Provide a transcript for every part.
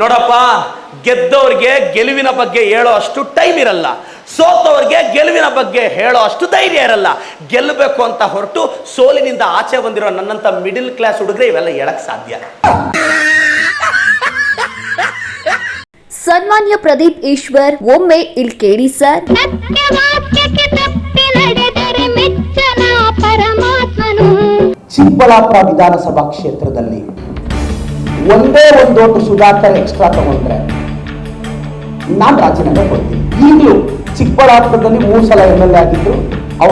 ನೋಡಪ್ಪ ಗೆದ್ದವ್ರಿಗೆ ಗೆಲುವಿನ ಬಗ್ಗೆ ಹೇಳೋ ಅಷ್ಟು ಟೈಮ್ ಇರಲ್ಲ. ಸೋತವ್ರಿಗೆ ಗೆಲುವಿನ ಬಗ್ಗೆ ಹೇಳೋ ಅಷ್ಟು ಧೈರ್ಯ ಇರಲ್ಲ. ಗೆಲ್ಲಬೇಕು ಅಂತ ಹೊರಟು ಸೋಲಿನಿಂದ ಆಚೆ ಬಂದಿರೋ ನನ್ನಂತ ಮಿಡಿಲ್ ಕ್ಲಾಸ್ ಹುಡುಗರೆ ಇವೆಲ್ಲ ಹೇಳಕ್ ಸಾಧ್ಯ. ಸನ್ಮಾನ್ಯ ಪ್ರದೀಪ್ ಈಶ್ವರ್ ಒಮ್ಮೆ ಇಲ್ಲಿ ಕೇಳಿ ಸರ್. ಸತ್ಯ ವಾಕ್ಯಕ್ಕೆ ತಪ್ಪಿ ನಡೆದರೆ ಮೆಚ್ಚನ ಪರಮಾತ್ಮನು. ಚಿಕ್ಕಬಳ್ಳಾಪುರ ವಿಧಾನಸಭಾ ಕ್ಷೇತ್ರದಲ್ಲಿ ಒಂದೇ ಒಂದು ಓಟು ಸುಧಾಕರ್ ಎಕ್ಸ್ಟ್ರಾ ತಗೊಂಡ್ರೆ ನಾನು ರಾಜೀನಾಮೆ ಕೊಡ್ತೀನಿ. ಈಗಲೂ ಚಿಕ್ಕಬಳ್ಳಾಪುರದಲ್ಲಿ ಮೂರು ಸಲ ಎಂ ಎಲ್ ಎ ಆಗಿದ್ರು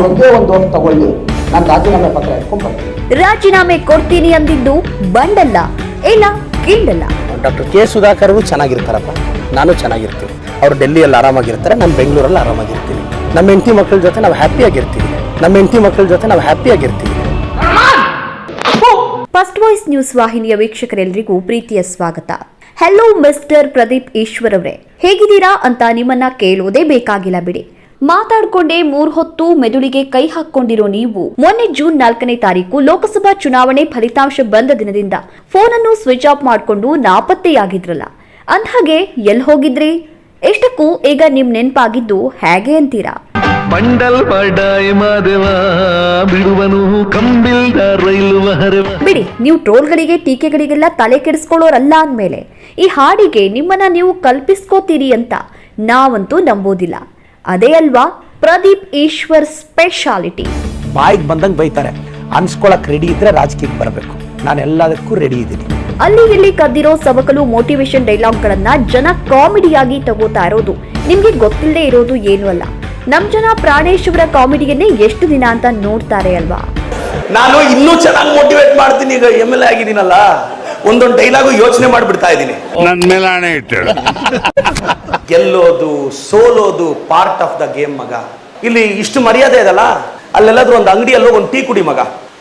ಒಂದೇ ಒಂದು ಓಟ್ ತಗೊಳ್ಳಿ. ನಾನು ರಾಜೀನಾಮೆ ಪತ್ರ ಎತ್ಕೊಂಡು ಬರ್ತೀನಿ ರಾಜೀನಾಮೆ ಕೊಡ್ತೀನಿ ಅಂದಿದ್ದು ಬಂಡಲ್ಲ ಇಲ್ಲ ಕಿಂಡಲ್ಲ ಡಾಕ್ಟರ್ ಕೆ ಸುಧಾಕರ್ ಅವರು ಚೆನ್ನಾಗಿರ್ತಾರಪ್ಪ. ನಾನು ಚೆನ್ನಾಗಿರ್ತೀನಿ. ಅವ್ರು ಡೆಲ್ಲಿಯಲ್ಲಿ ಆರಾಮಾಗಿರ್ತಾರೆ ನಾನು ಬೆಂಗಳೂರಲ್ಲಿ ಆರಾಮಾಗಿರ್ತೀನಿ. ನಮ್ಮ ಹೆಂಡತಿ ಮಕ್ಕಳ ಜೊತೆ ನಾವು ಹ್ಯಾಪಿಯಾಗಿರ್ತೀವಿ ನಮ್ಮ ಹೆಂಡತಿ ಮಕ್ಕಳ ಜೊತೆ ನಾವು ಹ್ಯಾಪಿಯಾಗಿರ್ತೀವಿ ವಾಯ್ಸ್ ನ್ಯೂಸ್ ವಾಹಿನಿಯ ವೀಕ್ಷಕರೆಲ್ಲರಿಗೂ ಪ್ರೀತಿಯ ಸ್ವಾಗತ. ಹೆಲೋ ಮಿಸ್ಟರ್ ಪ್ರದೀಪ್ ಈಶ್ವರ್ ಅವರೇ ಹೇಗಿದ್ದೀರಾ ಅಂತ ನಿಮ್ಮನ್ನ ಕೇಳೋದೇ ಬೇಕಾಗಿಲ್ಲ ಬಿಡಿ. ಮಾತಾಡ್ಕೊಂಡೇ ಮೂರ್ ಹೊತ್ತು ಮೆದುಳಿಗೆ ಕೈ ಹಾಕೊಂಡಿರೋ ನೀವು, ಮೊನ್ನೆ ಜೂನ್ ನಾಲ್ಕನೇ ತಾರೀಕು ಲೋಕಸಭಾ ಚುನಾವಣೆ ಫಲಿತಾಂಶ ಬಂದ ದಿನದಿಂದ ಫೋನ್ ಅನ್ನು ಸ್ವಿಚ್ ಆಫ್ ಮಾಡಿಕೊಂಡು ನಾಪತ್ತೆಯಾಗಿದ್ರಲ್ಲ. ಅಂದ್ಹಾಗೆ ಎಲ್ಲಿ ಹೋಗಿದ್ರಿ? ಎಷ್ಟಕ್ಕೂ ಈಗ ನಿಮ್ ನೆನ್ಪಾಗಿದ್ದು ಹೇಗೆ ಅಂತೀರಾ? ಮಂಡಲ್ ಬಡಾಯಿ ಮಾದೇವ ಬಿಡುವನು ಕಂಬಿಲ್ದ ರೈಲು ಬಿಡಿ ನೀವು ಟ್ರೋಲ್ಗಳಿಗೆ ಟೀಕೆಗಳಿಗೆಲ್ಲ ತಲೆ ಕೆಡಿಸ್ಕೊಳ್ಳೋರಲ್ಲ ಅಂದ್ಮೇಲೆ. ಈ ಹಾಡಿಗೆ ನಿಮ್ಮನ್ನ ನೀವು ಕಲ್ಪಿಸ್ಕೋತೀರಿ ಅಂತ ನಾವಂತೂ ನಂಬೋದಿಲ್ಲ. ಅದೇ ಅಲ್ವಾ? ಪ್ರದೀಪ್ ಈಶ್ವರ್ ಸ್ಪೆಷಾಲಿಟಿ. ಬಾಯಿಗೆ ಬಂದಂಗೆ ಬೈತಾರೆ. ಅನ್ಸ್ಕೊಳಕ್ ರೆಡಿ ಇದ್ರೆ ರಾಜಕೀಯಕ್ಕೆ ಬರಬೇಕು. ನಾನು ಎಲ್ಲದಕ್ಕೂ ರೆಡಿ ಇದ್ದೀನಿ. ಅಲ್ಲಿ ಇಲ್ಲಿ ಕದ್ದಿರೋ ಸವಕಲು ಮೋಟಿವೇಶನ್ ಡೈಲಾಗ್ಗಳನ್ನ ಜನ ಕಾಮಿಡಿಯಾಗಿ ತಗೋತಾ ಇರೋದು ನಿಮ್ಗೆ ಗೊತ್ತಿಲ್ಲದೆ ಇರೋದು ಏನೂ ಅಲ್ಲ. ನಮ್ ಜನ ಪ್ರಾಣೇಶ್ವರ ಕಾಮಿಡಿಯನ್ನೇ ಎಷ್ಟು ದಿನ ಅಂತ ನೋಡ್ತಾರೆ ಅಲ್ವಾ? ನಾನು ಇನ್ನೂ ಚೆನ್ನಾಗಿ ಮೋಟಿವೇಟ್ ಮಾಡ್ತೀನಿ ಈಗ ಎಂ ಎಲ್ ಎ ಆಗಿದ್ದೀನಲ್ಲ. ಒಂದೊಂದು ಡೈಲಾಗು ಯೋಚನೆ ಮಾಡಿಬಿಡ್ತಾ ಇದ್ದೀನಿ. ನನ್ನ ಮೇಲೆ ಹಣೆ ಇಟ್ಟಳು ಗೆಲ್ಲೋದು ಸೋಲೋದು ಪಾರ್ಟ್ ಆಫ್ ದ ಗೇಮ್ ಮಗ. ಇಲ್ಲಿ ಇಷ್ಟು ಮರ್ಯಾದೆ ಇದಲ್ಲ ಅಲ್ಲೆಲ್ಲಾದ್ರೂ ಒಂದು ಅಂಗಡಿಯಲ್ಲಿ ಒಂದು ಟೀ ಕುಡಿ ಮಗ.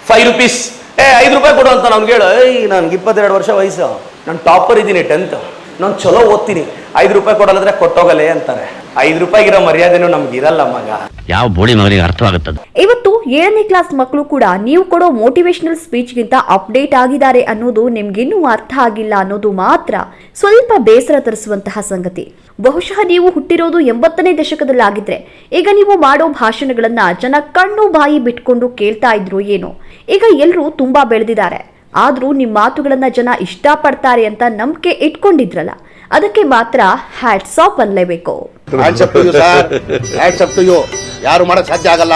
ಫೈವ್ ರುಪೀಸ್ ಏ ಐದು ರೂಪಾಯಿ ಕೊಡು ಅಂತ ನಾನು ಹೇಳು. ಏಯ್ ನನ್ಗೆ ಇಪ್ಪತ್ತೆರಡು ವರ್ಷ ವಯಸ್ಸು. ನಾನು ಟಾಪರ್ ಇದ್ದೀನಿ ಟೆಂತ್ ನಾನು ಚಲೋ ಓದ್ತೀನಿ. ಐದು ರೂಪಾಯಿ ಕೊಡಲ್ಲದ್ರೆ ಕೊಟ್ಟೋಗಲೇ ಅಂತಾರೆ. ಐದು ರೂಪಾಯಿಗಿರೋ ಮರ್ಯಾದೆನೂ ನಮ್ಗೆ ಇರಲ್ಲ ಮಗ. ಯಾವ ಬೋಳಿ ಮಗನಿಗೆ ಅರ್ಥವಾಗುತ್ತದೆ ಇವತ್ತು ಏಳನೇ ಕ್ಲಾಸ್ ಮಕ್ಕಳು ಕೂಡ ನೀವು ಕೊಡೋ ಮೋಟಿವೇಶನಲ್ ಸ್ಪೀಚ್ಗಿಂತ ಅಪ್ಡೇಟ್ ಆಗಿದ್ದಾರೆ ಅನ್ನೋದು ನಿಮ್ಗಿನ್ನೂ ಅರ್ಥ ಆಗಿಲ್ಲ ಅನ್ನೋದು ಮಾತ್ರ ಸ್ವಲ್ಪ ಬೇಸರ ತರಿಸುವಂತಹ ಸಂಗತಿ. ಬಹುಶಃ ನೀವು ಹುಟ್ಟಿರೋದು ಎಂಬತ್ತನೇ ದಶಕದಲ್ಲಾಗಿದ್ರೆ ಈಗ ನೀವು ಮಾಡೋ ಭಾಷಣಗಳನ್ನ ಜನ ಕಣ್ಣು ಬಾಯಿ ಬಿಟ್ಕೊಂಡು ಕೇಳ್ತಾ ಇದ್ರು ಏನೋ. ಈಗ ಎಲ್ಲರೂ ತುಂಬಾ ಬೆಳೆದಿದ್ದಾರೆ. ಆದ್ರೂ ನಿಮ್ಮ ಮಾತುಗಳನ್ನ ಜನ ಇಷ್ಟಪಡ್ತಾರೆ ಅಂತ ನಂಬಿಕೆ ಇಟ್ಕೊಂಡಿದ್ರಲ್ಲ. ಅದಕ್ಕೆ ಮಾತ್ರ ಹ್ಯಾಟ್ಸ್ ಆಫ್ ಅನ್ಲೇಬೇಕು ಯಾರು ಮಾಡಕ್ ಸಾಧ್ಯ ಆಗಲ್ಲ.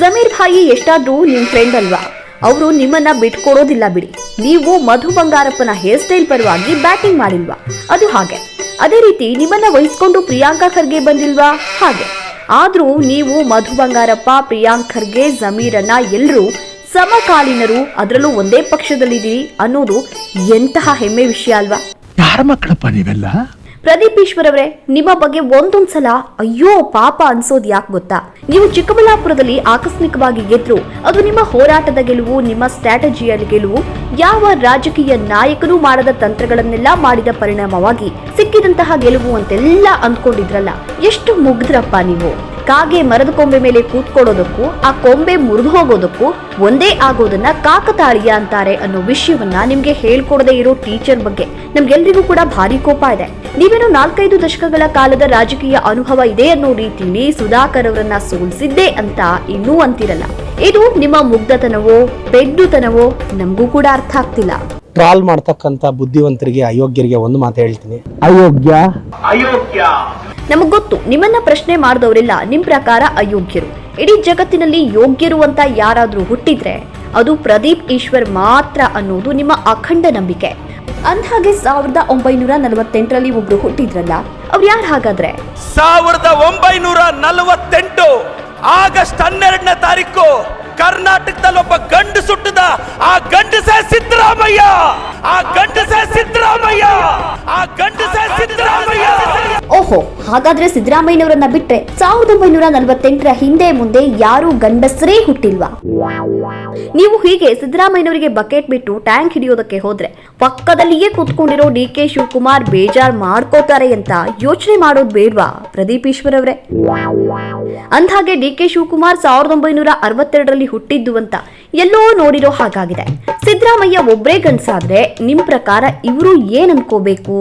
ಜಮೀರ್ ಭಾಯಿ ಎಷ್ಟಾದ್ರೂ ನಿಮ್ ಫ್ರೆಂಡ್ ಅಲ್ವಾ? ಅವರು ನಿಮ್ಮನ್ನ ಬಿಟ್ಕೊಡೋದಿಲ್ಲ ಬಿಡಿ. ನೀವು ಮಧು ಬಂಗಾರಪ್ಪನ ಹೇರ್ ಸ್ಟೈಲ್ ಪರವಾಗಿ ಬ್ಯಾಟಿಂಗ್ ಮಾಡಿಲ್ವಾ? ಅದು ಹಾಗೆ. ಅದೇ ರೀತಿ ನಿಮ್ಮನ್ನ ವಹಿಸ್ಕೊಂಡು ಪ್ರಿಯಾಂಕಾ ಖರ್ಗೆ ಬಂದಿಲ್ವಾ? ಹಾಗೆ. ಆದ್ರೂ ನೀವು ಮಧು ಬಂಗಾರಪ್ಪ ಪ್ರಿಯಾಂಕ್ ಖರ್ಗೆ ಜಮೀರನ್ನ ಎಲ್ಲರೂ ಸಮಕಾಲೀನರು ಅದರಲ್ಲೂ ಒಂದೇ ಪಕ್ಷದಲ್ಲಿದ್ದೀರಿ ಅನ್ನೋದು ಎಂತಹ ಹೆಮ್ಮೆ ವಿಷಯ ಅಲ್ವಾ? ಯಾರ ಮಕ್ಕಳಪ್ಪ ನೀವೆಲ್ಲ? ಪ್ರದೀಪ್ ಈಶ್ವರ್ ನಿಮ್ಮ ಬಗ್ಗೆ ಒಂದೊಂದ್ಸಲ ಅಯ್ಯೋ ಪಾಪ ಅನ್ಸೋದ್ ಯಾಕೆ ಗೊತ್ತಾ? ನೀವು ಚಿಕ್ಕಬಳ್ಳಾಪುರದಲ್ಲಿ ಆಕಸ್ಮಿಕವಾಗಿ ಗೆದ್ರು. ಅದು ನಿಮ್ಮ ಹೋರಾಟದ ಗೆಲುವು, ನಿಮ್ಮ ಸ್ಟ್ರಾಟಜಿಯಲ್ಲಿ ಗೆಲುವು. ಯಾವ ರಾಜಕೀಯ ನಾಯಕರು ಮಾಡದ ತಂತ್ರಗಳನ್ನೆಲ್ಲ ಮಾಡಿದ ಪರಿಣಾಮವಾಗಿ ಸಿಕ್ಕಿದಂತಹ ಗೆಲುವು ಅಂತೆಲ್ಲ ಅಂದ್ಕೊಂಡಿದ್ರಲ್ಲ. ಎಷ್ಟು ಮುಗ್ದ್ರಪ್ಪ ನೀವು? ಕಾಗೆ ಮರದ ಕೊಂಬೆ ಮೇಲೆ ಕೂತ್ಕೊಳ್ಳೋದಕ್ಕೂ ಆ ಕೊಂಬೆ ಮುರಿದು ಹೋಗೋದಕ್ಕೂ ಒಂದೇ ಆಗೋದನ್ನ ಕಾಕತಾಳೀಯ ಅಂತಾರೆ ಅನ್ನೋ ವಿಷಯವನ್ನ ನಿಮ್ಗೆ ಹೇಳ್ಕೊಡದೆ ಇರೋ ಟೀಚರ್ ಬಗ್ಗೆ ನಮ್ಗೆಲ್ರಿಗೂ ಕೂಡ ಭಾರಿ ಕೋಪ ಇದೆ. ನೀವೇನು ನಾಲ್ಕೈದು ದಶಕಗಳ ಕಾಲದ ರಾಜಕೀಯ ಅನುಭವ ಇದೆ ಅನ್ನೋ ರೀತಿಲಿ ಸುಧಾಕರ್ ಅವರನ್ನ ಸೋಲಿಸಿದ್ದೆ ಅಂತ ಇನ್ನೂ ಅಂತಿರಲ್ಲ. ಇದು ನಿಮ್ಮ ಮುಗ್ಧತನವೋ ಬೆಡ್ಡುತನವೋ ನಮಗೂ ಕೂಡ ಅರ್ಥ ಆಗ್ತಿಲ್ಲ. ಟ್ರಾಲ್ ಮಾಡ್ತಕ್ಕಂಥ ಬುದ್ಧಿವಂತರಿಗೆ ಅಯೋಗ್ಯರಿಗೆ ಒಂದು ಮಾತು ಹೇಳ್ತೀನಿ. ಅಯೋಗ್ಯ. ನಮಗ್ ಗೊತ್ತು, ನಿಮ್ಮನ್ನ ಪ್ರಶ್ನೆ ಮಾಡಿದವರೆಲ್ಲ, ನಿಮ್ ಪ್ರಕಾರ ಅಯೋಗ್ಯರು. ಇಡೀ ಜಗತ್ತಿನಲ್ಲಿ ಯೋಗ್ಯರು ಅಂತ ಯಾರಾದ್ರೂ ಹುಟ್ಟಿದ್ರೆ, ಅದು ಪ್ರದೀಪ್ ಈಶ್ವರ್ ಮಾತ್ರ ಅನ್ನೋದು ನಿಮ್ಮ ಅಖಂಡ ನಂಬಿಕೆ. ಅಂದ್ಹಾಗೆ ಸಾವಿರದ ಒಂಬೈನೂರ ನಲವತ್ತೆಂಟರಲ್ಲಿ ಒಬ್ರು ಹುಟ್ಟಿದ್ರಲ್ಲ, ಅವ್ರು ಯಾರು ಹಾಗಾದ್ರೆ? ಸಾವಿರದ ಒಂಬೈನೂರ ನಲವತ್ತೆಂಟು ಆಗಸ್ಟ್ ಹನ್ನೆರಡನೇ ತಾರೀಕು ಕರ್ನಾಟಕದಲ್ಲಿ ಒಬ್ಬ ಗಂಡು ಸುಟ್ಟದ, ಆ ಗಂಡಸೇ ಸಿದ್ದರಾಮಯ್ಯ! ಆ ಗಂಡಸೇ ಸಿದ್ದರಾಮಯ್ಯ! ಆ ಗಂಡಸೇ ಸಿದ್ದರಾಮಯ್ಯ! ಓಹೋ, ಹಾಗಾದ್ರೆ ಸಿದ್ದರಾಮಯ್ಯನವರನ್ನ ಬಿಟ್ರೆ ಸಾವಿರದ ಒಂಬೈನೂರ ನಲವತ್ತೆಂಟರ ಹಿಂದೆ ಮುಂದೆ ಯಾರು ಗಂಡಸರೇ ಹುಟ್ಟಿಲ್ವಾ? ನೀವು ಹೀಗೆ ಸಿದ್ದರಾಮಯ್ಯನವರಿಗೆ ಬಕೆಟ್ ಬಿಟ್ಟು ಟ್ಯಾಂಕ್ ಹಿಡಿಯೋದಕ್ಕೆ ಹೋದ್ರೆ ಪಕ್ಕದಲ್ಲಿಯೇ ಕೂತ್ಕೊಂಡಿರೋ ಡಿ ಕೆ ಶಿವಕುಮಾರ್ ಬೇಜಾರ್ ಮಾಡ್ಕೋತಾರೆ ಅಂತ ಯೋಚನೆ ಮಾಡೋದು ಬೇಡ್ವಾ ಪ್ರದೀಪ್ ಈಶ್ವರ್ ಅವರೇ? ಅಂದ್ಹಾಗೆ ಡಿ ಕೆ ಶಿವಕುಮಾರ್ ಸಾವಿರದ ಒಂಬೈನೂರ ಅರವತ್ತೆರಡರಲ್ಲಿ ಹುಟ್ಟಿದ್ದು ಅಂತ ಎಲ್ಲೋ ನೋಡಿರೋ ಹಾಗಾಗಿದೆ. ಸಿದ್ದರಾಮಯ್ಯ ಒಬ್ರೇ ಗಂಡ್ಸಾದ್ರೆ ನಿಮ್ ಪ್ರಕಾರ ಇವರು ಏನ್ ಅನ್ಕೋಬೇಕು?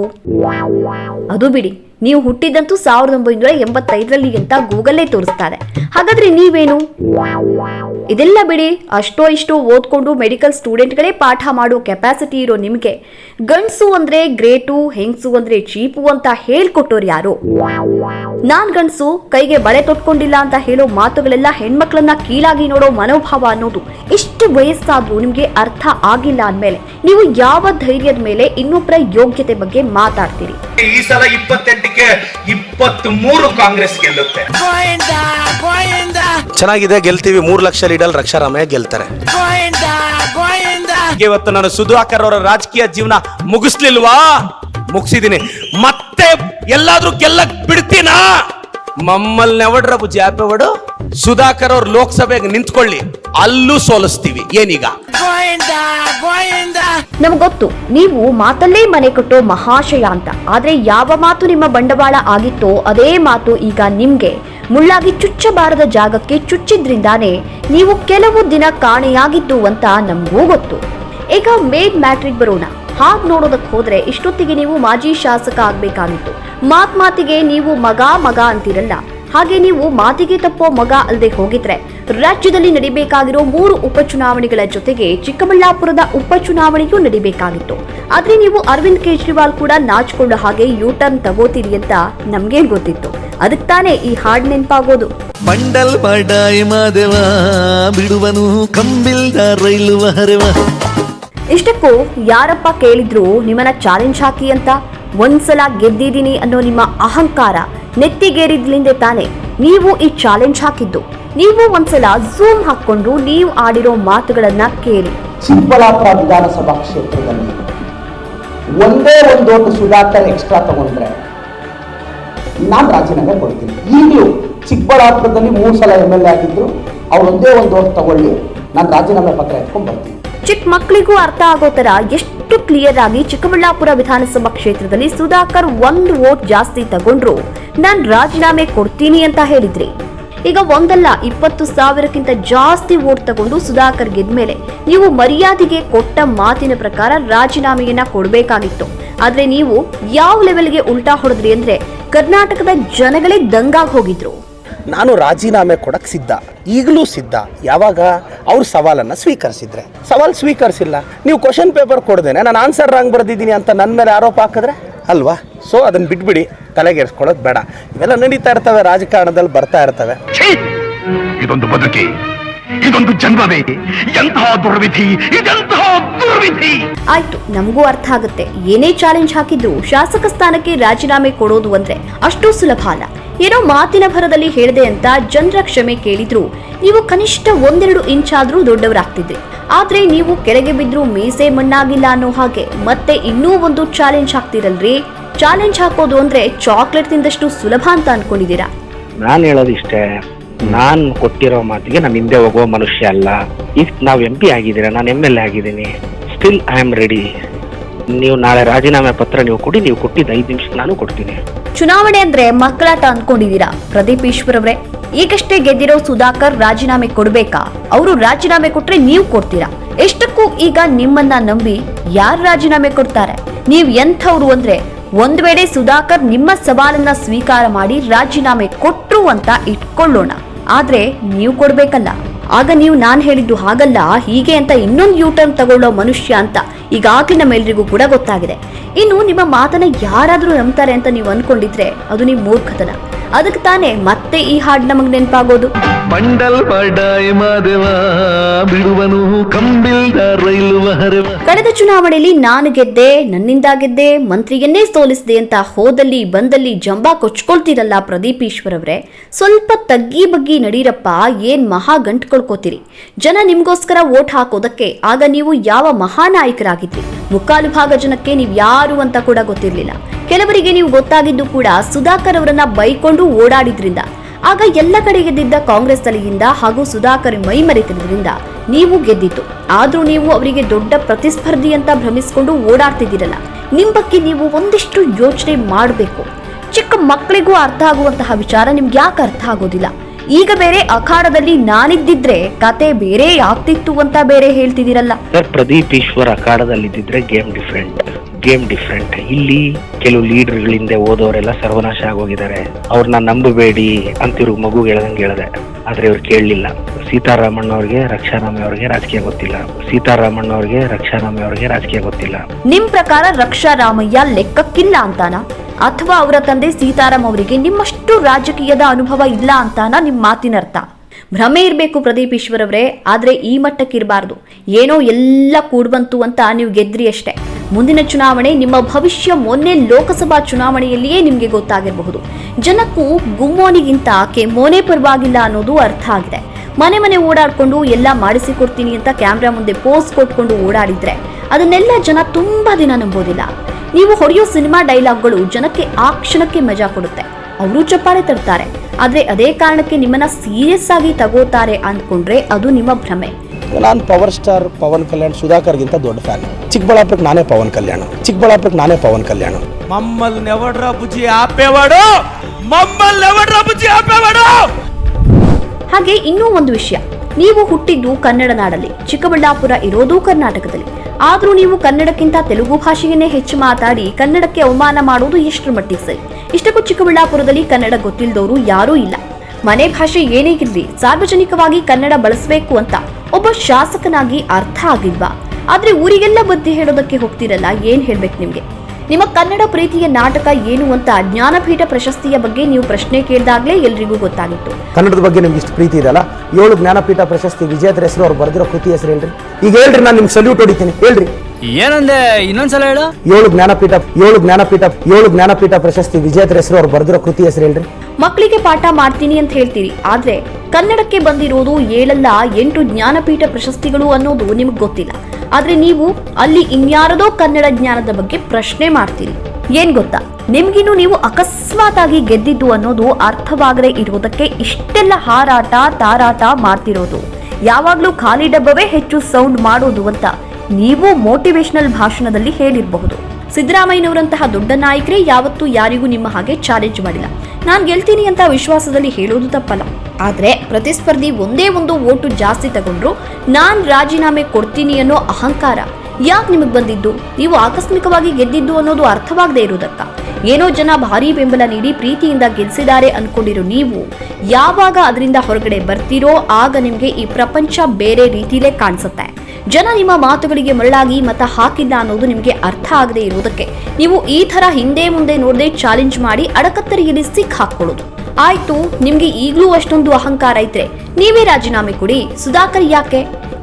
ಅದು ಬಿಡಿ. ನೀವು ಹುಟ್ಟಿದ್ದಂತೂ ಸಾವಿರದ ಒಂಬೈನೂರ ಎಂಬತ್ತೈದರಲ್ಲಿ ಅಂತ ಗೂಗಲ್ಲೇ ತೋರಿಸ್ತಾರೆ. ಹಾಗಾದ್ರೆ ನೀವೇನು? ಇದೆಲ್ಲ ಬಿಡಿ, ಅಷ್ಟೋ ಇಷ್ಟೋ ಓದ್ಕೊಂಡು ಮೆಡಿಕಲ್ ಸ್ಟೂಡೆಂಟ್ಗಳೇ ಪಾಠ ಮಾಡೋ ಕೆಪಾಸಿಟಿ ಇರೋ ನಿಮಗೆ. ಗಂಡ್ಸು ಅಂದ್ರೆ ಗ್ರೇಟು, ಹೆಂಗ್ಸು ಅಂದ್ರೆ ಚೀಪು ಅಂತ ಹೇಳ್ಕೊಟ್ಟೋರು ಯಾರು? ನಾನ್ ಗಂಡ್ಸು, ಕೈಗೆ ಬಳೆ ತೊಟ್ಕೊಂಡಿಲ್ಲ ಅಂತ ಹೇಳೋ ಮಾತುಗಳೆಲ್ಲ ಹೆಣ್ಮಕ್ಳನ್ನ ಕೀಳಾಗಿ ನೋಡೋ ಮನೋಭಾವ ಅನ್ನೋದು ಇಷ್ಟು ವಯಸ್ಸಾದ್ರೂ ನಿಮ್ಗೆ ಅರ್ಥ ಆಗಿಲ್ಲ ಅಂದ್ಮೇಲೆ ನೀವು ಯಾವ ಧೈರ್ಯದ ಮೇಲೆ ಇನ್ನೊಬ್ಬರ ಯೋಗ್ಯತೆ ಬಗ್ಗೆ ಮಾತಾಡ್ತೀರಿ? ಈ ಸಲ ಇಪ್ಪತ್ತೆಂಟಕ್ಕೆ ಇಪ್ಪತ್ತ್ ಮೂರು ಕಾಂಗ್ರೆಸ್ ಗೆಲ್ಲುತ್ತೆ. ಚೆನ್ನಾಗಿದೆ ಗೆಲ್ತೀವಿ. ಮೂರ್ ಲಕ್ಷ ಲೀಡಲ್ ರಕ್ಷಾರಾಮಯ್ಯ ಗೆಲ್ತಾರೆ. ಇವತ್ತು ನಾನು ಸುಧಾಕರ್ ಅವರ ರಾಜಕೀಯ ಜೀವನ ಮುಗಿಸ್ಲಿಲ್ವಾ? ಮುಗಿಸಿದೀನಿ. ಮತ್ತೆ ಎಲ್ಲಾದ್ರೂ ಗೆಲ್ಲಕ್ ಬಿಡ್ತೀನಾ? ಮಮ್ಮಲ್ನ ಬುಜಿ ಜಾಪೆವಡು ಸುಧಾಕರ್ ಅವ್ರ ಲೋಕಸಭೆಗೆ ನಿಂತ್ಕೊಳ್ಳಿ ಅಲ್ಲೂ ಸೋಲಿಸ್ತೀವಿ. ಏನೀಗ? ನಮ್ಗ್ ಗೊತ್ತು ನೀವು ಮಾತಲ್ಲೇ ಮನೆ ಕಟ್ಟೋ ಮಹಾಶಯ ಅಂತ. ಆದ್ರೆ ಯಾವ ಮಾತು ನಿಮ್ಮ ಬಂಡವಾಳ ಆಗಿತ್ತೋ ಅದೇ ಮಾತು ಈಗ ನಿಮ್ಗೆ. ಮುಳ್ಳಾಗಿ ಚುಚ್ಚಬಾರದ ಜಾಗಕ್ಕೆ ಚುಚ್ಚಿದ್ರಿಂದಾನೇ ನೀವು ಕೆಲವು ದಿನ ಕಾಣೆಯಾಗಿದ್ದು ಅಂತ ನಮಗೂ ಗೊತ್ತು. ಈಗ ಮೇಡ್ ಮ್ಯಾಟ್ರಿಕ್ ಬರೋಣ. ಹಾಗ್ ನೋಡೋದಕ್ ಹೋದ್ರೆ ಇಷ್ಟೊತ್ತಿಗೆ ನೀವು ಮಾಜಿ ಶಾಸಕ ಆಗ್ಬೇಕಾಗಿತ್ತು. ಮಾತ್ ಮಾತಿಗೆ ನೀವು ಮಗ ಮಗ ಅಂತಿರಲ್ಲ. ಹಾಗೆ ನೀವು ಮಾತಿಗೆ ತಪ್ಪೋ ಮಗ ಅಲ್ಲದೆ ಹೋಗಿದ್ರೆ ರಾಜ್ಯದಲ್ಲಿ ನಡಿಬೇಕಾಗಿರೋ ಮೂರು ಉಪಚುನಾವಣೆಗಳ ಜೊತೆಗೆ ಚಿಕ್ಕಬಳ್ಳಾಪುರದ ಉಪಚುನಾವಣೆಯೂ ನಡಿಬೇಕಾಗಿತ್ತು. ಆದ್ರೆ ನೀವು ಅರವಿಂದ್ ಕೇಜ್ರಿವಾಲ್ ಕೂಡ ನಾಚಿಕೊಂಡ ಹಾಗೆ ಯೂ ಟರ್ನ್ ತಗೋತೀರಿ ಅಂತ ನಮ್ಗೇನ್ ಗೊತ್ತಿತ್ತು. ಅದಕ್ಕೆ ತಾನೇ ಈ ಹಾಡ್ ನೆನ್ಪಾಗೋದು. ಮಂಡಲ್ ಬಡಾಯಿ ಮಾದೇವ ಬಿಡುವನು ಕಂಬಿಲ್ದ ರೈಲು ಹರಿವ. ಇಷ್ಟಕ್ಕೂ ಯಾರಪ್ಪ ಕೇಳಿದ್ರು ನಿಮ್ಮನ್ನ ಚಾಲೆಂಜ್ ಹಾಕಿ ಅಂತ? ಒಂದ್ಸಲ ಗೆದ್ದಿದ್ದೀನಿ ಅನ್ನೋ ನಿಮ್ಮ ಅಹಂಕಾರ. ನೆತ್ತಿಗೇರಿದ್ಲಿಂದೆ ತಾನೆ. ನೀವು ಈ ಚಾಲೆಂಜ್ ಹಾಕಿದ್ದು. ನೀವು ಒಂದ್ಸಲ ಝೂಮ್ ಹಾಕೊಂಡು ನೀವು ಆಡಿರೋ ಮಾತುಗಳನ್ನ ಕೇಳಿ. ಚಿಕ್ಕಬಳ್ಳಾಪುರ ವಿಧಾನಸಭಾ ಕ್ಷೇತ್ರದಲ್ಲಿ ಒಂದೇ ಒಂದು ಓಟು ಸುಧಾಕರ್ ಎಕ್ಸ್ಟ್ರಾ ತಗೊಂಡ್ರೆ ನಾನು ರಾಜೀನಾಮೆ ಕೊಡ್ತೀನಿ. ಈಗಲೂ ಚಿಕ್ಕಬಳ್ಳಾಪುರದಲ್ಲಿ ಮೂರು ಸಲ ಎಂ ಎಲ್ ಎ ಆಗಿದ್ರು, ಅವ್ರು ಒಂದೇ ಒಂದು ಓಟ್ ತಗೊಳ್ಳಿ. ನಾನು ರಾಜೀನಾಮೆ ಪತ್ರ ಎತ್ಕೊಂಡು ಬರ್ತೀನಿ. ಚಿಕ್ಕ ಮಕ್ಕಳಿಗೂ ಅರ್ಥ ಆಗೋ ತರ ಎಷ್ಟು ಕ್ಲಿಯರ್ ಆಗಿ ಚಿಕ್ಕಬಳ್ಳಾಪುರ ವಿಧಾನಸಭಾ ಕ್ಷೇತ್ರದಲ್ಲಿ ಸುಧಾಕರ್ ಒಂದು ವೋಟ್ ಜಾಸ್ತಿ ತಗೊಂಡ್ರು. ನಾನು ರಾಜೀನಾಮೆ ಕೊಡ್ತೀನಿ ಅಂತ ಹೇಳಿದ್ರಿ. ಈಗ ಒಂದಲ್ಲ, ಇಪ್ಪತ್ತು ಸಾವಿರಕ್ಕಿಂತ ಜಾಸ್ತಿ ವೋಟ್ ತಗೊಂಡು ಸುಧಾಕರ್ ಗೆದ್ಮೇಲೆ ನೀವು ಮರ್ಯಾದೆಗೆ ಕೊಟ್ಟ ಮಾತಿನ ಪ್ರಕಾರ ರಾಜೀನಾಮೆಯನ್ನ ಕೊಡಬೇಕಾಗಿತ್ತು. ಆದ್ರೆ ನೀವು ಯಾವ ಲೆವೆಲ್ಗೆ ಉಲ್ಟಾ ಹೊಡೆದ್ರಿ ಅಂದ್ರೆ ಕರ್ನಾಟಕದ ಜನಗಳೇ ದಂಗಾಗಿ ಹೋಗಿದ್ರು. ನಾನು ರಾಜೀನಾಮೆ ಕೊಡಕ್ಕೆ ಸಿದ್ಧ, ಈಗಲೂ ಸಿದ್ಧ. ಯಾವಾಗ? ಅವ್ರ ಸವಾಲನ್ನ ಸ್ವೀಕರಿಸಿದ್ರೆ. ಸವಾಲ್ ಸ್ವೀಕರಿಸಿಲ್ಲ. ನೀವು ಕ್ವಶನ್ ಪೇಪರ್ ಕೊಡ್ದೇನೆ, ನಾನು ಆನ್ಸರ್ ರಾಂಗ್ ಬರೆದಿದ್ದೀನಿ ಅಂತ ನನ್ನ ಮೇಲೆ ಆರೋಪ ಹಾಕಿದ್ರೆ? ಅಲ್ವಾ? ಸೊ ಅದನ್ನ ಬಿಟ್ಬಿಡಿ ತಲೆಗೆಡ್ಸ್ಕೊಳ್ಳೋದು ಬೇಡ. ಇವೆಲ್ಲ ನಡೀತಾ ಇರ್ತವೆ, ರಾಜಕಾರಣದಲ್ಲಿ ಬರ್ತಾ ಇರ್ತವೆ. ಇದೊಂದು ಬದುಕಿ. ಇದೊಂದು ಜನ್ಮವೇ. ಎಂತಹ ದುರ್ವಿಧಿ ಇದೆಂತಹ ದುರ್ವಿಧಿ. ಆಯ್ತು ನಮಗೂ ಅರ್ಥ ಆಗುತ್ತೆ. ಏನೇ ಚಾಲೆಂಜ್ ಹಾಕಿದ್ರು ಶಾಸಕ ಸ್ಥಾನಕ್ಕೆ ರಾಜೀನಾಮೆ ಕೊಡೋದು ಅಂದ್ರೆ ಅಷ್ಟು ಸುಲಭ ಅಲ್ಲ. ಏನೋ ಮಾತಿನ ಭರದಲ್ಲಿ ಹೇಳಿದೆ ಅಂತ ಜನರ ಕ್ಷಮೆ ಕೇಳಿದ್ರು ನೀವು ಕನಿಷ್ಠ ಒಂದೆರಡು ಇಂಚ್ ಆದ್ರೂ ದೊಡ್ಡವರಾಗ್ತಿದ್ರಿ. ಆದ್ರೆ ನೀವು ಕೆಳಗೆ ಬಿದ್ರು ಮೀಸೆ ಮಣ್ಣಾಗಿಲ್ಲ ಅನ್ನೋ ಹಾಗೆ ಮತ್ತೆ ಇನ್ನೂ ಒಂದು ಚಾಲೆಂಜ್ ಹಾಕ್ತಿರಲ್ರಿ? ಚಾಲೆಂಜ್ ಹಾಕೋದು ಅಂದ್ರೆ ಚಾಕ್ಲೇಟ್ ತಿಂದಷ್ಟು ಸುಲಭ ಅಂತ ಅನ್ಕೊಂಡಿದ್ದೀರಾ? ನಾನು ಹೇಳೋದು ಇಷ್ಟೇ ನಾನ್ ಕೊಟ್ಟಿರೋ ಮಾತಿಗೆ ನಾನು ಹಿಂದೆ ಹೋಗುವ ಮನುಷ್ಯ ಅಲ್ಲ. ಇಫ್ ನಾವು ಎಂ ಪಿ ಆಗಿದ್ದೀರಾ? ನಾನು ಎಂ ಎಲ್ ಎ ಆಗಿದ್ದೀನಿ. ಸ್ಟಿಲ್ ಐ ಆಮ್ ರೆಡಿ ನೀವು ನಾಳೆ ರಾಜೀನಾಮೆ ಪತ್ರ ನೀವು ಕೊಡಿ, ನೀವು ಕೊಟ್ಟಿದ್ದ ಐದು ನಿಮಿಷ ನಾನು ಕೊಡ್ತೀನಿ. ಚುನಾವಣೆ ಅಂದ್ರೆ ಮಕ್ಕಳಾಟ ಅನ್ಕೊಂಡಿದ್ದೀರಾ? ಪ್ರದೀಪ್ ಈಶ್ವರ್ ಅವರೇ, ಈಗಷ್ಟೇ ಗೆದ್ದಿರೋ ಸುಧಾಕರ್ ರಾಜೀನಾಮೆ ಕೊಡ್ಬೇಕಾ? ಅವರು ರಾಜೀನಾಮೆ ಕೊಟ್ರೆ ನೀವು ಕೊಡ್ತೀರಾ? ಎಷ್ಟಕ್ಕೂ ಈಗ ನಿಮ್ಮನ್ನ ನಂಬಿ ಯಾರು ರಾಜೀನಾಮೆ ಕೊಡ್ತಾರೆ? ನೀವ್ ಎಂಥವ್ರು ಅಂದ್ರೆ ಒಂದ್ ವೇಳೆ ಸುಧಾಕರ್ ನಿಮ್ಮ ಸವಾಲನ್ನ ಸ್ವೀಕಾರ ಮಾಡಿ ರಾಜೀನಾಮೆ ಕೊಟ್ರು ಅಂತ ಇಟ್ಕೊಳ್ಳೋಣ. ಆದ್ರೆ ನೀವು ಕೊಡ್ಬೇಕಲ್ಲ. ಆಗ ನೀವು ನಾನ್ ಹೇಳಿದ್ದು ಹಾಗಲ್ಲ, ಹೀಗೆ ಅಂತ ಇನ್ನೊಂದು ಯೂಟರ್ನ್ ತಗೊಳ್ಳೋ ಮನುಷ್ಯ ಅಂತ ಈಗಾಗಲೇ ಮೇಲ್ರಿಗೂ ಕೂಡ ಗೊತ್ತಾಗಿದೆ. ಇನ್ನು ನಿಮ್ಮ ಮಾತನ್ನ ಯಾರಾದ್ರೂ ನಂಬ್ತಾರೆ ಅಂತ ನೀವು ಅನ್ಕೊಂಡಿದ್ರೆ ಅದು ನಿಮ್ಮ ಮೂರ್ಖತನ. ಅದಕ್ಕೆ ತಾನೇ ಮತ್ತೆ ಈ ಹಾಡ್ ನಮಗ್ ನೆನಪಾಗೋದು. ಬಂಡಲ್ ಬಿಡುವನು ಕಳೆದ ಚುನಾವಣೆಯಲ್ಲಿ ನಾನು ಗೆದ್ದೆ, ನನ್ನಿಂದ ಗೆದ್ದೆ, ಮಂತ್ರಿಯನ್ನೇ ಸೋಲಿಸಿದೆ ಅಂತ ಹೋದಲ್ಲಿ ಬಂದಲ್ಲಿ ಜಂಬಾ ಕೊಚ್ಕೊಳ್ತೀರಲ್ಲ ಪ್ರದೀಪ್ ಸ್ವಲ್ಪ ತಗ್ಗಿ ಬಗ್ಗಿ ನಡೀರಪ್ಪ, ಏನ್ ಮಹಾ ಗಂಟ್ಕೊಳ್ಕೋತೀರಿ ಜನ ನಿಮ್ಗೋಸ್ಕರ ವೋಟ್ ಹಾಕೋದಕ್ಕೆ ಆಗ ನೀವು ಯಾವ ಮಹಾನಾಯಕರಾಗಿದ್ರಿ? ಮುಕ್ಕಾಲು ಭಾಗ ಜನಕ್ಕೆ ನೀವು ಯಾರು ಅಂತ ಕೂಡ ಗೊತ್ತಿರ್ಲಿಲ್ಲ. ಕೆಲವರಿಗೆ ನೀವು ಗೊತ್ತಾಗಿದ್ದು ಕೂಡ ಸುಧಾಕರ್ ಅವರನ್ನ ಬೈಕೊಂಡು ಓಡಾಡಿದ್ರಿಂದ. ಆಗ ಎಲ್ಲ ಕಡೆ ಗೆದ್ದಿದ್ದ ಕಾಂಗ್ರೆಸ್ ತಲೆಯಿಂದ ಹಾಗೂ ಸುಧಾಕರ್ ಮೈಮರೆತನದಿಂದ ನೀವು ಗೆದ್ದಿತ್ತು ಆದ್ರೂ ನೀವು ಅವರಿಗೆ ದೊಡ್ಡ ಪ್ರತಿಸ್ಪರ್ಧಿ ಅಂತ ಭ್ರಮಿಸಿಕೊಂಡು ಓಡಾಡ್ತಿದ್ದೀರಲ್ಲ. ನಿಮ್ಮ ಬಗ್ಗೆ ನೀವು ಒಂದಿಷ್ಟು ಯೋಚನೆ ಮಾಡಬೇಕು. ಚಿಕ್ಕ ಮಕ್ಕಳಿಗೂ ಅರ್ಥ ಆಗುವಂತಹ ವಿಚಾರ ನಿಮ್ಗೆ ಯಾಕೆ ಅರ್ಥ ಆಗೋದಿಲ್ಲ? ಈಗ ಬೇರೆ ಅಖಾಡದಲ್ಲಿ ನಾನಿದ್ದಿದ್ರೆ ಕತೆ ಬೇರೆ ಆಗ್ತಿತ್ತು ಅಂತ ಬೇರೆ ಹೇಳ್ತಿದ್ದೀರಲ್ಲ. ಪ್ರದೀಪ್ ಈಶ್ವರ್ ಅಖಾಡದಲ್ಲಿ ಗೇಮ್ ಡಿಫ್ರೆಂಟ್. Game different. ಇಲ್ಲಿ ಕೆಲವು ಲೀಡರ್ಗಳಿಂದ ಓದೋರೆಲ್ಲ ಸರ್ವನಾಶ ಆಗೋಗಿದ್ದಾರೆ. ಅವ್ರನ್ನ ನಂಬಬೇಡಿ ಅಂತ ಇವ್ರಿಗೆ ಮಗು ಹೇಳ್ದಂಗೆ ಹೇಳಿದೆ. ಆದ್ರೆ ಇವ್ರು ಕೇಳಲಿಲ್ಲ. ಸೀತಾರಾಮಣ್ಣ ಅವ್ರಿಗೆ ರಾಜಕೀಯ ಗೊತ್ತಿಲ್ಲ. ಸೀತಾರಾಮಣ್ಣ ಅವ್ರಿಗೆ ರಾಜಕೀಯ ಗೊತ್ತಿಲ್ಲ. ನಿಮ್ ಪ್ರಕಾರ ರಕ್ಷಾರಾಮಯ್ಯ ಲೆಕ್ಕಕ್ಕಿಲ್ಲ ಅಂತಾನ? ಅಥವಾ ಅವರ ತಂದೆ ಸೀತಾರಾಮ್ ಅವರಿಗೆ ನಿಮ್ಮಷ್ಟು ರಾಜಕೀಯದ ಅನುಭವ ಇಲ್ಲ ಅಂತಾನ ನಿಮ್ ಮಾತಿನರ್ಥ? ಭ್ರಮೆ ಇರಬೇಕು ಪ್ರದೀಪ್ ಈಶ್ವರ್ ಅವರೇ, ಆದ್ರೆ ಈ ಮಟ್ಟಕ್ಕಿರಬಾರ್ದು. ಏನೋ ಎಲ್ಲ ಕೂಡ್ಬಂತು ಅಂತ ನೀವು ಗೆದ್ರಿ ಅಷ್ಟೇ. ಮುಂದಿನ ಚುನಾವಣೆ ನಿಮ್ಮ ಭವಿಷ್ಯ ಮೊನ್ನೆ ಲೋಕಸಭಾ ಚುನಾವಣೆಯಲ್ಲಿಯೇ ನಿಮಗೆ ಗೊತ್ತಾಗಿರಬಹುದು. ಜನಕ್ಕೂ ಗುಮ್ಮೋನಿಗಿಂತ ಮೋನೆ ಪರವಾಗಿಲ್ಲ ಅನ್ನೋದು ಅರ್ಥ ಆಗಿದೆ. ಮನೆ ಮನೆ ಓಡಾಡಿಕೊಂಡು ಎಲ್ಲ ಮಾಡಿಸಿಕೊಡ್ತೀನಿ ಅಂತ ಕ್ಯಾಮ್ರಾ ಮುಂದೆ ಪೋಸ್ ಕೊಟ್ಕೊಂಡು ಓಡಾಡಿದ್ರೆ ಅದನ್ನೆಲ್ಲ ಜನ ತುಂಬಾ ದಿನ ನಂಬೋದಿಲ್ಲ. ನೀವು ಹೊಡೆಯೋ ಸಿನಿಮಾ ಡೈಲಾಗ್ಗಳು ಜನಕ್ಕೆ ಆ ಕ್ಷಣಕ್ಕೆ ಮಜಾ ಕೊಡುತ್ತೆ. ಅವರು ಚಪ್ಪಾಳೆ ತರ್ತಾರೆ ಆದರೆ ಅದೇ ಕಾರಣಕ್ಕೆ ನಿಮ್ಮನ್ನ ಸೀರಿಯಸ್ ಆಗಿ ತಗೋತಾರೆ ಅಂದ್ಕೊಂಡ್ರೆ ಅದು ನಿಮ್ಮ ಭ್ರಮೆ. ನಾನು ಪವರ್ ಸ್ಟಾರ್ ಪವನ್ ಕಲ್ಯಾಣ್ ಸುಧಾಕರ್ಗಿಂತ ದೊಡ್ಡ ಫ್ಯಾನ್. ಚಿಕ್ಕಬಳ್ಳಾಪುರಕ್ಕೆ ನಾನೇ ಪವನ್ ಕಲ್ಯಾಣ. ಚಿಕ್ಕಬಳ್ಳಾಪುರಕ್ಕೆ ನಾನೇ ಪವನ್ ಕಲ್ಯಾಣ. ಮಮ್ಮಲ್ ನೆವಡ್ರ ಬುಜ್ಜಿ ಆಪೇವಾಡು? ಮಮ್ಮಲ್ ನೆವಡ್ರ ಬುಜ್ಜಿ ಆಪೇವಾಡು? ಹಾಗೆ ಇನ್ನೂ ಒಂದು ವಿಷಯ. ನೀವು ಹುಟ್ಟಿದ್ದು ಕನ್ನಡ ನಾಡಲ್ಲಿ ಚಿಕ್ಕಬಳ್ಳಾಪುರ ಇರೋದು ಕರ್ನಾಟಕದಲ್ಲಿ. ಆದ್ರೂ ನೀವು ಕನ್ನಡಕ್ಕಿಂತ ತೆಲುಗು ಭಾಷೆಯನ್ನೇ ಹೆಚ್ಚು ಮಾತಾಡಿ ಕನ್ನಡಕ್ಕೆ ಅವಮಾನ ಮಾಡೋದು ಎಷ್ಟರ ಮಟ್ಟಿಗೆ ಸರಿ. ಇಷ್ಟಕ್ಕೂ ಚಿಕ್ಕಬಳ್ಳಾಪುರದಲ್ಲಿ ಕನ್ನಡ ಗೊತ್ತಿಲ್ಲದವರು ಯಾರೂ ಇಲ್ಲ. ಮನೆ ಭಾಷೆ ಏನೇ ಇರಲಿ ಸಾರ್ವಜನಿಕವಾಗಿ ಕನ್ನಡ ಬಳಸಬೇಕು ಅಂತ ಒಬ್ಬ ಶಾಸಕನಾಗಿ ಅರ್ಥ ಆಗಿಲ್ವಾ? ಆದ್ರೆ ಊರಿಗೆಲ್ಲ ಬುದ್ಧಿ ಹೇಳೋದಕ್ಕೆ ಹೋಗ್ತಿರಲ್ಲ ಏನ್ ಹೇಳ್ಬೇಕು ನಿಮ್ಗೆ? ನಿಮ್ಮ ಕನ್ನಡ ಪ್ರೀತಿಯ ನಾಟಕ ಏನು ಅಂತ ಜ್ಞಾನಪೀಠ ಪ್ರಶಸ್ತಿಯ ಬಗ್ಗೆ ನೀವು ಪ್ರಶ್ನೆ ಕೇಳಿದಾಗಲೇ ಎಲ್ರಿಗೂ ಗೊತ್ತಾಗಿತ್ತು. ಕನ್ನಡದ ಬಗ್ಗೆ ನಿಮ್ಗೆ ಇಷ್ಟು ಪ್ರೀತಿ ಇದೆಯಲ್ಲ? ಏಳು ಜ್ಞಾನಪೀಠ ಪ್ರಶಸ್ತಿ ವಿಜೇತರ ಹೆಸರು ಅವ್ರು ಬರೆದಿರೋ ಕೃತಿ ಹೆಸರು ಹೇಳ್ರಿ. ಈಗ ಹೇಳ್ರಿ ನಾನು ನಿಮ್ಗೆ ಸಲ್ಯೂಟ್ ಹೊಡಿತೀನಿ. ಹೇಳ್ರಿ. ಏನಂದೆ? ಇನ್ನೊಂದ್ಸಲ ಹೇಳು. ಏಳು ಜ್ಞಾನಪೀಠ ಏಳು ಜ್ಞಾನಪೀಠ ಏಳು ಜ್ಞಾನಪೀಠ ಪ್ರಶಸ್ತಿ ವಿಜೇತರ ಹೆಸರು ಅವ್ರು ಬರೆದಿರೋ ಕೃತಿ ಹೆಸರು ಹೇಳ್ರಿ. ಮಕ್ಕಳಿಗೆ ಪಾಠ ಮಾಡ್ತೀನಿ ಅಂತ ಹೇಳ್ತೀರಿ ಆದ್ರೆ ಕನ್ನಡಕ್ಕೆ ಬಂದಿರೋದು ಏಳಲ್ಲ ಎಂಟು ಜ್ಞಾನಪೀಠ ಪ್ರಶಸ್ತಿಗಳು ಅನ್ನೋದು ನಿಮಗೆ ಗೊತ್ತಿಲ್ಲ. ಆದ್ರೆ ನೀವು ಅಲ್ಲಿ ಇನ್ಯಾರದೋ ಕನ್ನಡ ಜ್ಞಾನದ ಬಗ್ಗೆ ಪ್ರಶ್ನೆ ಮಾಡ್ತೀರಿ. ಏನ್ ಗೊತ್ತಾ? ನಿಮ್ಗಿನ್ನು ನೀವು ಅಕಸ್ಮಾತ್ ಆಗಿ ಗೆದ್ದಿದ್ದು ಅನ್ನೋದು ಅರ್ಥವಾಗದೆ ಇರುವುದಕ್ಕೆ ಇಷ್ಟೆಲ್ಲ ಹಾರಾಟ, ತಾರಾಟ ಮಾಡ್ತಿರೋದು. ಯಾವಾಗ್ಲೂ ಖಾಲಿ ಡಬ್ಬವೇ ಹೆಚ್ಚು ಸೌಂಡ್ ಮಾಡೋದು ಅಂತ ನೀವು ಮೋಟಿವೇಶನಲ್ ಭಾಷಣದಲ್ಲಿ ಹೇಳಿರಬಹುದು. ಸಿದ್ದರಾಮಯ್ಯನವರಂತಹ ದೊಡ್ಡ ನಾಯಕರೇ ಯಾವತ್ತೂ ಯಾರಿಗೂ ನಿಮ್ಮ ಹಾಗೆ ಚಾಲೆಂಜ್ ಮಾಡಿಲ್ಲ. ನಾನ್ ಗೆಲ್ತೀನಿ ಅಂತ ವಿಶ್ವಾಸದಲ್ಲಿ ಹೇಳೋದು ತಪ್ಪಲ್ಲ. ಆದ್ರೆ ಪ್ರತಿಸ್ಪರ್ಧಿ ಒಂದೇ ಒಂದು ಓಟು ಜಾಸ್ತಿ ತಗೊಂಡ್ರು ನಾನ್ ರಾಜೀನಾಮೆ ಕೊಡ್ತೀನಿ ಅನ್ನೋ ಅಹಂಕಾರ ಯಾಕೆ ನಿಮಗೆ ಬಂದಿದ್ದು? ನೀವು ಆಕಸ್ಮಿಕವಾಗಿ ಗೆದ್ದಿದ್ದು ಅನ್ನೋದು ಅರ್ಥವಾಗದೇ ಇರುವುದಕ್ಕ ಏನೋ ಜನ ಭಾರೀ ಬೆಂಬಲ ನೀಡಿ ಪ್ರೀತಿಯಿಂದ ಗೆಲ್ಲಿಸಿದ್ದಾರೆ ಅನ್ಕೊಂಡಿರೋ ನೀವು. ಯಾವಾಗ ಅದರಿಂದ ಹೊರಗಡೆ ಬರ್ತೀರೋ ಆಗ ನಿಮ್ಗೆ ಈ ಪ್ರಪಂಚ ಬೇರೆ ರೀತಿಲೇ ಕಾಣಿಸುತ್ತೆ. ಜನ ನಿಮ್ಮ ಮಾತುಗಳಿಗೆ ಮರಳಾಗಿ ಮತ ಹಾಕಿಲ್ಲ ಅನ್ನೋದು ನಿಮಗೆ ಅರ್ಥ ಆಗದೆ ಇರುವುದಕ್ಕೆ ನೀವು ಈ ತರ ಹಿಂದೆ ಮುಂದೆ ನೋಡದೆ ಚಾಲೆಂಜ್ ಮಾಡಿ ಅಡಕತ್ತರಿಯಲ್ಲಿ ಸಿಕ್ ಹಾಕೊಳ್ಳೋದು ಆಯ್ತು, ನಿಮ್ಗೆ ಈಗಲೂ ಅಷ್ಟೊಂದು ಅಹಂಕಾರ ಇದ್ರೆ ನೀವೇ ರಾಜೀನಾಮೆ ಕೊಡಿ. ಸುಧಾಕರ್ ಯಾಕೆ?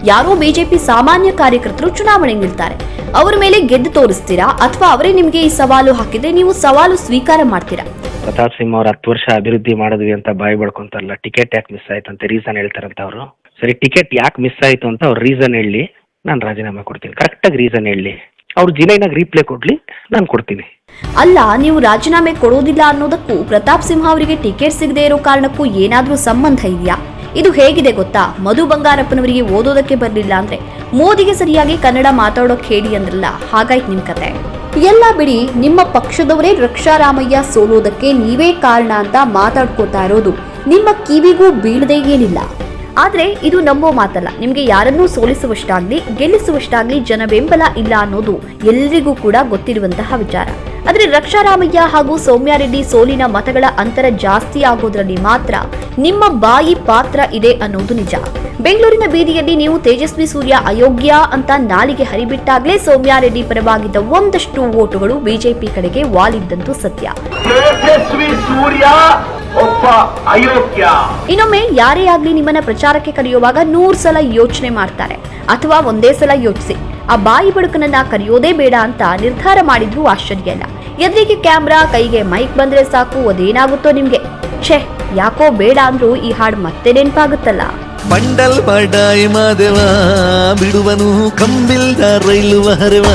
ಯಾರೋ ಬಿಜೆಪಿ ಸಾಮಾನ್ಯ ಕಾರ್ಯಕರ್ತರು ಚುನಾವಣೆ ನಿಲ್ತಾರೆ. ಅವರ ಮೇಲೆ ಗೆದ್ದು ತೋರಿಸ್ತೀರಾ? ಅಥವಾ ಅವರೇ ನಿಮ್ಗೆ ಈ ಸವಾಲು ಹಾಕಿದ್ರೆ ನೀವು ಸವಾಲು ಸ್ವೀಕಾರ ಮಾಡ್ತೀರಾ? ಪ್ರತಾಪ್ ಸಿಂಹ ಅವ್ರ ಹತ್ತು ವರ್ಷ ಅಭಿವೃದ್ಧಿ ಮಾಡಿದ್ವಿ ಅಂತ ಬಾಯಿ ಬಡ್ಕೊಂತಾರಲ್ಲ, ಟಿಕೆಟ್ ಯಾಕೆ ಮಿಸ್ ಆಯ್ತು ಅಂತ ರೀಸನ್ ಹೇಳ್ತಾರಂತ ಅವರು. ಸರಿ, ಟಿಕೆಟ್ ಯಾಕೆ ಮಿಸ್ ಆಯ್ತು ಅಂತ ಅವ್ರು ರೀಸನ್ ಹೇಳಿ ನಾನು ರಾಜೀನಾಮೆ ಕೊಡ್ತೀನಿ. ಕರೆಕ್ಟಾಗಿ ರೀಸನ್ ಹೇಳಿ. ಅವ್ರು ಜಿನೈನಾಗ ರೀಪ್ಲೇ ಕೊಡ್ಲಿ, ನಾನು ಕೊಡ್ತೀನಿ. ಅಲ್ಲ, ನೀವು ರಾಜೀನಾಮೆ ಕೊಡೋದಿಲ್ಲ ಅನ್ನೋದಕ್ಕೂ ಪ್ರತಾಪ್ ಸಿಂಹ ಅವರಿಗೆ ಟಿಕೆಟ್ ಸಿಗದೆ ಇರೋ ಕಾರಣಕ್ಕೂ ಏನಾದರೂ ಸಂಬಂಧ ಇದೆಯಾ? ಇದು ಹೇಗಿದೆ ಗೊತ್ತಾ? ಮಧು ಬಂಗಾರಪ್ಪನವರಿಗೆ ಓದೋದಕ್ಕೆ ಬರಲಿಲ್ಲ ಅಂದ್ರೆ ಮೋದಿಗೆ ಸರಿಯಾಗಿ ಕನ್ನಡ ಮಾತಾಡೋಕೆ ಹೇಳಿ ಅಂದ್ರಲ್ಲ, ಹಾಗಾಯ್ತು ನಿಮ್ ಕತೆ. ಎಲ್ಲ ಬಿಡಿ, ನಿಮ್ಮ ಪಕ್ಷದವರೇ ರಕ್ಷಾರಾಮಯ್ಯ ಸೋಲೋದಕ್ಕೆ ನೀವೇ ಕಾರಣ ಅಂತ ಮಾತಾಡ್ಕೋತಾ ಇರೋದು ನಿಮ್ಮ ಕಿವಿಗೂ ಬೀಳದೇ ಏನಿಲ್ಲ. ಆದ್ರೆ ಇದು ನಂಬೋ ಮಾತಲ್ಲ, ನಿಮ್ಗೆ ಯಾರನ್ನೂ ಸೋಲಿಸುವಷ್ಟಾಗ್ಲಿ, ಗೆಲ್ಲಿಸುವಷ್ಟಾಗ್ಲಿ ಜನ ಬೆಂಬಲ ಇಲ್ಲ ಅನ್ನೋದು ಎಲ್ರಿಗೂ ಕೂಡ ಗೊತ್ತಿರುವಂತಹ ವಿಚಾರ. ಆದ್ರೆ ರಕ್ಷಾರಾಮಯ್ಯ ಹಾಗೂ ಸೌಮ್ಯಾರೆಡ್ಡಿ ಸೋಲಿನ ಮತಗಳ ಅಂತರ ಜಾಸ್ತಿ ಆಗೋದ್ರಲ್ಲಿ ಮಾತ್ರ ನಿಮ್ಮ ಬಾಯಿ ಪಾತ್ರ ಇದೆ ಅನ್ನೋದು ನಿಜ. ಬೆಂಗಳೂರಿನ ಬೀದಿಯಲ್ಲಿ ನೀವು ತೇಜಸ್ವಿ ಸೂರ್ಯ ಅಯೋಗ್ಯ ಅಂತ ನಾಲಿಗೆ ಹರಿಬಿಟ್ಟಾಗ್ಲೇ ಸೌಮ್ಯಾರೆಡ್ಡಿ ಪರವಾಗಿದ್ದ ಒಂದಷ್ಟು ಓಟುಗಳು ಬಿಜೆಪಿ ಕಡೆಗೆ ವಾಲಿದ್ದಂತೂ ಸತ್ಯ. ತೇಜಸ್ವಿ ಸೂರ್ಯ ಒಬ್ಬ ಅಯೋಗ್ಯ. ಇನ್ನೊಮ್ಮೆ ಯಾರೇ ಆಗ್ಲಿ ನಿಮ್ಮನ್ನ ಪ್ರಚಾರಕ್ಕೆ ಕರೆಯುವಾಗ ನೂರ್ ಸಲ ಯೋಚನೆ ಮಾಡ್ತಾರೆ. ಅಥವಾ ಒಂದೇ ಸಲ ಯೋಚಿಸಿ. ಆ ಬಾಯಿ ಬಡುಕನನ್ನ ಕರೆಯೋದೇ ಬೇಡ ಅಂತ ನಿರ್ಧಾರ ಮಾಡಿದ್ರು ಆಶ್ಚರ್ಯ ಇಲ್ಲ ಎದುರಿಗೆ ಕ್ಯಾಮ್ರಾ ಕೈಗೆ ಮೈಕ್ ಬಂದ್ರೆ ಸಾಕು ಅದೇನಾಗುತ್ತೋ ನಿಮ್ಗೆ? ಛೇ ಯಾಕೋ ಬೇಡ ಅಂದ್ರೂ ಈ ಹಾಡು ಮತ್ತೆ ನೆನ್ಪಾಗುತ್ತಲ್ಲ. ಬಂಡಲ್ ಬಡಾಯಿ ಮಾದೇವ ಬಿಡುವನು ಕಂಬಿಲ್ದ ರೈಲು ಹರೆವ.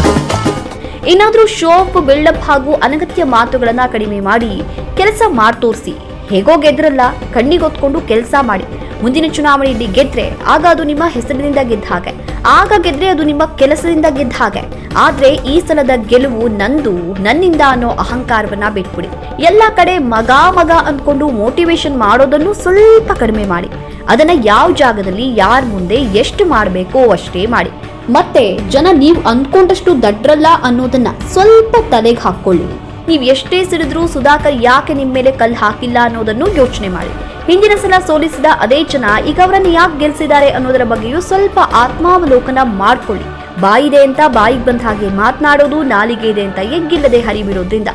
ಏನಾದ್ರೂ ಶೋಪ್ ಬಿಲ್ಡಪ್ ಹಾಗೂ ಅನಗತ್ಯ ಮಾತುಗಳನ್ನ ಕಡಿಮೆ ಮಾಡಿ ಕೆಲಸ ಮಾಡ್ತೋರ್ಸಿ ಹೇಗೋ ಗೆದ್ರಲ್ಲ ಕಣ್ಣಿಗೊತ್ಕೊಂಡು ಕೆಲಸ ಮಾಡಿ. ಮುಂದಿನ ಚುನಾವಣೆಯಲ್ಲಿ ಗೆದ್ರೆ ಆಗ ಅದು ನಿಮ್ಮ ಹೆಸರಿನಿಂದ ಗೆದ್ದ ಹಾಗೆ. ಆಗ ಗೆದ್ರೆ ಅದು ನಿಮ್ಮ ಕೆಲಸದಿಂದ ಗೆದ್ದ ಹಾಗೆ. ಆದ್ರೆ ಈ ಸಲದ ಗೆಲುವು ನಂದು, ನನ್ನಿಂದ ಅನ್ನೋ ಅಹಂಕಾರವನ್ನ ಬಿಟ್ಬಿಡಿ. ಎಲ್ಲ ಕಡೆ ಮಗ ಮಗ ಅಂದ್ಕೊಂಡು ಮೋಟಿವೇಶನ್ ಮಾಡೋದನ್ನು ಸ್ವಲ್ಪ ಕಡಿಮೆ ಮಾಡಿ. ಅದನ್ನ ಯಾವ ಜಾಗದಲ್ಲಿ, ಯಾರ ಮುಂದೆ ಎಷ್ಟು ಮಾಡಬೇಕೋ ಅಷ್ಟೇ ಮಾಡಿ. ಮತ್ತೆ ಜನ ನೀವು ಅಂದ್ಕೊಂಡಷ್ಟು ದಡ್ರಲ್ಲ ಅನ್ನೋದನ್ನ ಸ್ವಲ್ಪ ತಲೆಗೆ ಹಾಕೊಳ್ಳಿ ನೀವು ಎಷ್ಟೇ ಸಿಡಿದ್ರೂ ಸುಧಾಕರ್ ಯಾಕೆ ನಿಮ್ಮ ಮೇಲೆ ಕಲ್ಲು ಹಾಕಿಲ್ಲ ಅನ್ನೋದನ್ನು ಯೋಚನೆ ಮಾಡಿ. ಹಿಂದಿನ ಸಲ ಸೋಲಿಸಿದ ಅದೇ ಜನ ಈಗ ಅವರನ್ನು ಯಾಕೆ ಗೆಲ್ಲಿಸಿದ್ದಾರೆ ಅನ್ನೋದರ ಬಗ್ಗೆಯೂ ಸ್ವಲ್ಪ ಆತ್ಮಾವಲೋಕನ ಮಾಡ್ಕೊಳ್ಳಿ. ಬಾಯಿದೆ ಅಂತ ಬಾಯಿಗೆ ಬಂದ ಹಾಗೆ ಮಾತನಾಡೋದು ನಾಲಿಗೆ ಇದೆ ಅಂತ ಎಗ್ಗಿಲ್ಲದೆ ಹರಿಬಿಡೋದ್ರಿಂದ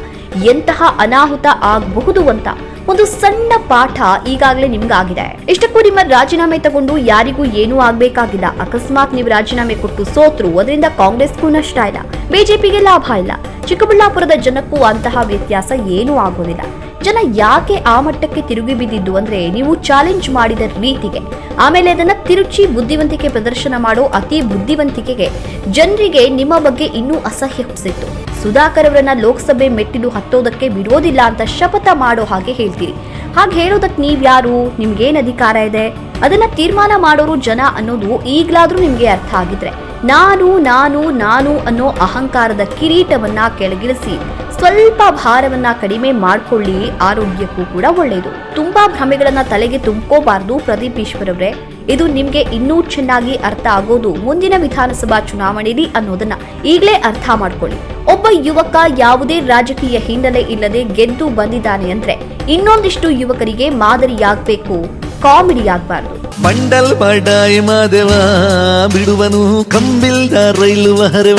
ಎಂತಹ ಅನಾಹುತ ಆಗಬಹುದು ಅಂತ ಒಂದು ಸಣ್ಣ ಪಾಠ ಈಗಾಗಲೇ ನಿಮ್ಗಾಗಿದೆ. ಇಷ್ಟಕ್ಕೂ ನಿಮ್ಮ ರಾಜೀನಾಮೆ ತಗೊಂಡು ಯಾರಿಗೂ ಏನೂ ಆಗ್ಬೇಕಾಗಿಲ್ಲ. ಅಕಸ್ಮಾತ್ ನೀವು ರಾಜೀನಾಮೆ ಕೊಟ್ಟು ಸೋತ್ರು, ಅದರಿಂದ ಕಾಂಗ್ರೆಸ್ಗೂ ನಷ್ಟ ಇಲ್ಲ. ಬಿಜೆಪಿಗೆ ಲಾಭ ಇಲ್ಲ. ಚಿಕ್ಕಬಳ್ಳಾಪುರದ ಜನಕ್ಕೂ ಅಂತಹ ವ್ಯತ್ಯಾಸ ಏನೂ ಆಗೋದಿಲ್ಲ. ಜನ ಯಾಕೆ ಆ ಮಟ್ಟಕ್ಕೆ ತಿರುಗಿ ಬಿದ್ದಿದ್ದು ಅಂದ್ರೆ ನೀವು ಚಾಲೆಂಜ್ ಮಾಡಿದ ರೀತಿಗೆ. ಆಮೇಲೆ ಅದನ್ನ ತಿರುಚಿ ಬುದ್ಧಿವಂತಿಕೆ ಪ್ರದರ್ಶನ ಮಾಡೋ ಅತಿ ಬುದ್ಧಿವಂತಿಕೆಗೆ ಜನರಿಗೆ ನಿಮ್ಮ ಬಗ್ಗೆ ಇನ್ನೂ ಅಸಹ್ಯ ಹುಸಿತ್ತು ಸುಧಾಕರ್ ಅವರನ್ನ ಲೋಕಸಭೆ ಮೆಟ್ಟಿಲು ಹತ್ತೋದಕ್ಕೆ ಬಿಡೋದಿಲ್ಲ ಅಂತ ಶಪಥ ಮಾಡೋ ಹಾಗೆ ಹೇಳ್ತೀರಿ. ಹಾಗೆ ಹೇಳೋದಕ್ಕೆ ನೀವ್ಯಾರು ನಿಮ್ಗೇನ್ ಅಧಿಕಾರ ಇದೆ? ಅದನ್ನ ತೀರ್ಮಾನ ಮಾಡೋರು ಜನ ಅನ್ನೋದು ಈಗಲಾದ್ರೂ ನಿಮ್ಗೆ ಅರ್ಥ ಆಗಿದ್ರೆ. ನಾನು ನಾನು ನಾನು ಅನ್ನೋ ಅಹಂಕಾರದ ಕಿರೀಟವನ್ನ ಕೆಳಗಿಳಿಸಿ ಸ್ವಲ್ಪ ಭಾರವನ್ನ ಕಡಿಮೆ ಮಾಡ್ಕೊಳ್ಳಿ. ಆರೋಗ್ಯಕ್ಕೂ ಕೂಡ ಒಳ್ಳೆಯದು ತುಂಬಾ ಭ್ರಮೆಗಳನ್ನ ತಲೆಗೆ ತುಂಬ್ಕೋಬಾರ್ದು ಪ್ರದೀಪ್ ಈಶ್ವರ್ ಇದು ನಿಮ್ಗೆ ಇನ್ನೂ ಚೆನ್ನಾಗಿ ಅರ್ಥ ಆಗೋದು ಮುಂದಿನ ವಿಧಾನಸಭಾ ಚುನಾವಣೆಯಲ್ಲಿ ಅನ್ನೋದನ್ನ ಈಗಲೇ ಅರ್ಥ ಮಾಡ್ಕೊಳ್ಳಿ. ಒಬ್ಬ ಯುವಕ ಯಾವುದೇ ರಾಜಕೀಯ ಹಿನ್ನೆಲೆ ಇಲ್ಲದೆ ಗೆದ್ದು ಬಂದಿದ್ದಾನೆ ಅಂದ್ರೆ ಇನ್ನೊಂದಿಷ್ಟು ಯುವಕರಿಗೆ ಮಾದರಿಯಾಗಬೇಕು. ಕಾಮಿಡಿ ಆಗ್ಬಾರ್ದು. ಮಂಡಲ್ ಬಡಾಯಿ ಮಾದೇವ, ಬಿಡುವನು ಕಂಬಿಲ್ದ ರೈಲು ಹರವ.